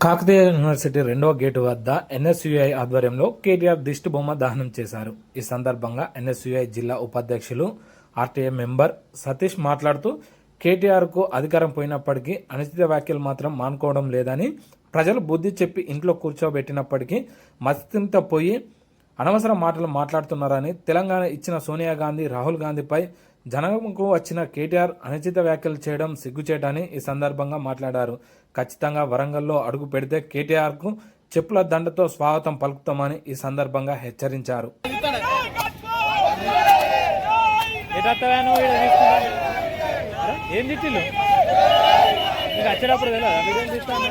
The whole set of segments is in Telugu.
కాకతీయ యూనివర్సిటీ రెండవ గేటు వద్ద ఎన్ఎస్యుఐ ఆధ్వర్యంలో కేటీఆర్ దిష్టి బొమ్మ దహనం చేశారు. ఈ సందర్భంగా ఎన్ఎస్యుఐ జిల్లా ఉపాధ్యక్షులు ఆర్టీఏ మెంబర్ సతీష్ మాట్లాడుతూ కేటీఆర్కు అధికారం పోయినప్పటికీ అనుచిత వ్యాఖ్యలు మాత్రం మానుకోవడం లేదని ప్రజలు బుద్ధి చెప్పి ఇంట్లో కూర్చోబెట్టినప్పటికీ మస్తింత పోయి అనవసర మాటలు మాట్లాడుతున్నారని తెలంగాణ ఇచ్చిన సోనియా గాంధీ రాహుల్ గాంధీపై జనంకు వచ్చిన కేటీఆర్ అనుచిత వ్యాఖ్యలు చేయడం సిగ్గుచేటని ఈ సందర్భంగా మాట్లాడారు. ఖచ్చితంగా వరంగల్లో అడుగు పెడితే కేటీఆర్కు చెప్పుల దండతో స్వాగతం పలుకుతామని ఈ సందర్భంగా హెచ్చరించారు. ఏం తిట్టిల్లు? వచ్చేటప్పుడు మీరేం తీస్తాను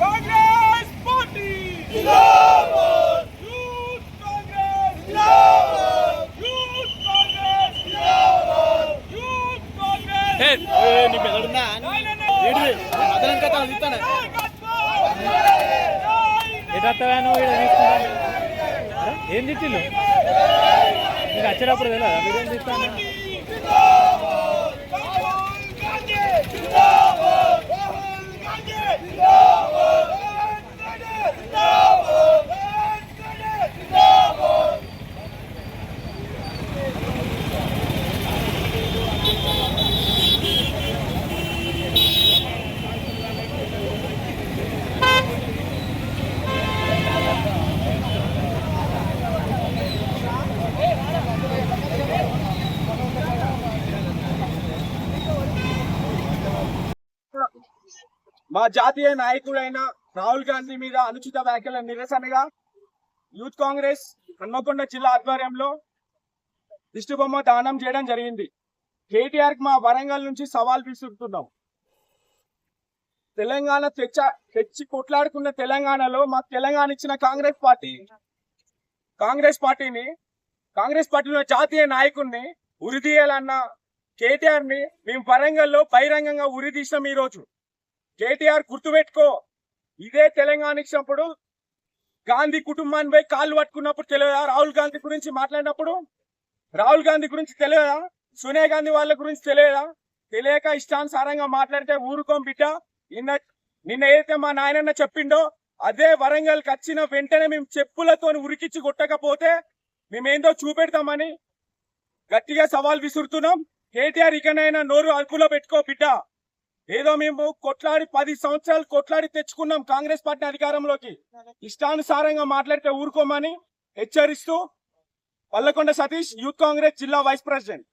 కాంగ్రెస్ పార్టీ జిందాబాద్ యూత్ కాంగ్రెస్ జిందాబాద్ యూత్ కాంగ్రెస్ జిందాబాద్ యూత్ కాంగ్రెస్ నీ మెదడున్నా ఏంటిది అదనం కథ తీస్తాను ఎటత్తవా నువ్వు ఈడ తీసుకుంటా అరే, ఏం తిట్టిల్లు మీకు వచ్చేటప్పుడు తెలియదా మీరేం తీస్తాను మా జాతీయ నాయకుడైన రాహుల్ గాంధీ మీద అనుచిత వ్యాఖ్యల నిరసనగా యూత్ కాంగ్రెస్ హన్మకొండ జిల్లా ఆధ్వర్యంలో దిష్టిబొమ్మ దానం చేయడం జరిగింది. కేటీఆర్ మా వరంగల్ నుంచి సవాల్ విసురుతున్నాం. తెలంగాణ తెచ్చ తెచ్చి కొట్లాడుకున్న తెలంగాణలో మా తెలంగాణ ఇచ్చిన కాంగ్రెస్ పార్టీ కాంగ్రెస్ పార్టీని కాంగ్రెస్ పార్టీలో జాతీయ నాయకుడిని ఉరిదీయాలన్న కేటీఆర్ని మేము వరంగల్లో బహిరంగంగా ఉరిదీసినాం ఈ రోజు కేటీఆర్ గుర్తుపెట్టుకో. ఇదే తెలంగాణ ఇచ్చినప్పుడు గాంధీ కుటుంబాన్ని పోయి కాళ్ళు పట్టుకున్నప్పుడు తెలియదా? రాహుల్ గాంధీ గురించి మాట్లాడినప్పుడు? రాహుల్ గాంధీ గురించి తెలియదా? సోనియా గాంధీ వాళ్ళ గురించి తెలియదా? తెలియక ఇష్టానుసారంగా మాట్లాడితే ఊరుకోం బిడ్డ. నిన్న నిన్న ఏదైతే మా నాయనన్న చెప్పిండో అదే వరంగల్కి వచ్చిన వెంటనే మేము చెప్పులతో ఉరికిచ్చి కొట్టకపోతే మేమేందో చూపెడతామని గట్టిగా సవాల్ విసురుతున్నాం. కేటీఆర్ ఇకనైనా నోరు అదుపులో పెట్టుకో బిడ్డ. ఏదో మేము కొట్లాడి పది సంవత్సరాలు కొట్లాడి తెచ్చుకున్నాం కాంగ్రెస్ పార్టీ అధికారంలోకి. ఇష్టానుసారంగా మాట్లాడితే ఊరుకోమని హెచ్చరిస్తూ పల్లకొండ సతీష్ యూత్ కాంగ్రెస్ జిల్లా వైస్ ప్రెసిడెంట్.